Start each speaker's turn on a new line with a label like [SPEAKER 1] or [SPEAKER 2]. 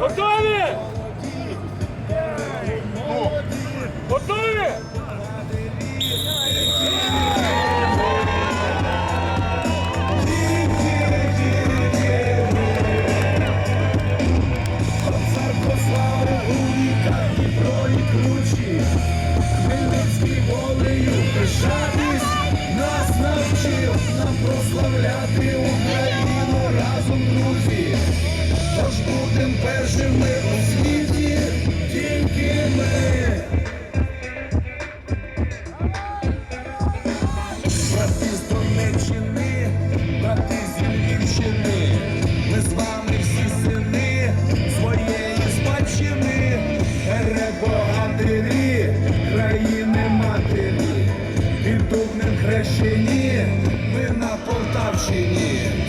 [SPEAKER 1] Готові! Готові! Нас навчив нам прославляти Україну разом друзі. Перебогатирі, країни матері, в піддубним хрещені, ми на Полтавщині.